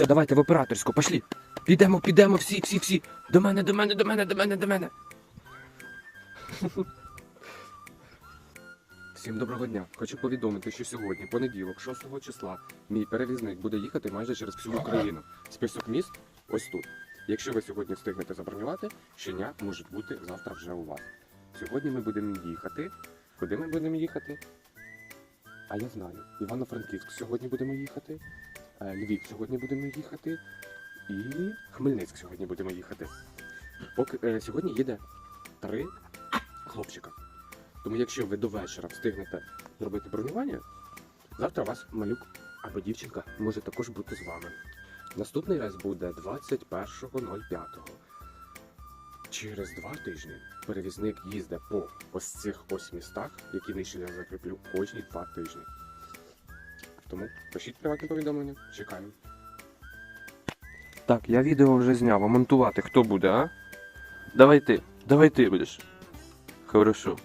Все, давайте в операторську, пошлі. Підемо, підемо, всі, всі, всі. До мене, до мене, до мене, до мене, до мене. Всім доброго дня. Хочу повідомити, що сьогодні, понеділок, 6 числа, мій перевізник буде їхати майже через всю Україну. Список міст ось тут. Якщо ви сьогодні встигнете забронювати, щеня може бути завтра вже у вас. Сьогодні ми будемо їхати. Куди ми будемо їхати? А я знаю. Івано-Франківськ сьогодні будемо їхати. Львів сьогодні будемо їхати. І Хмельницьк сьогодні будемо їхати. Поки е, сьогодні їде три хлопчика. Тому якщо ви до вечора встигнете зробити бронювання, завтра вас малюк або дівчинка може також бути з вами. Наступний рейс буде 21.05. Через два тижні перевізник їздить по ось цих ось містах, які нижче я закріплю кожні два тижні. Тому пишіть приватні повідомлення, чекаємо. Так, я відео вже зняв, а монтувати хто буде, а? Давай ти, давай ти будеш. Хорошо.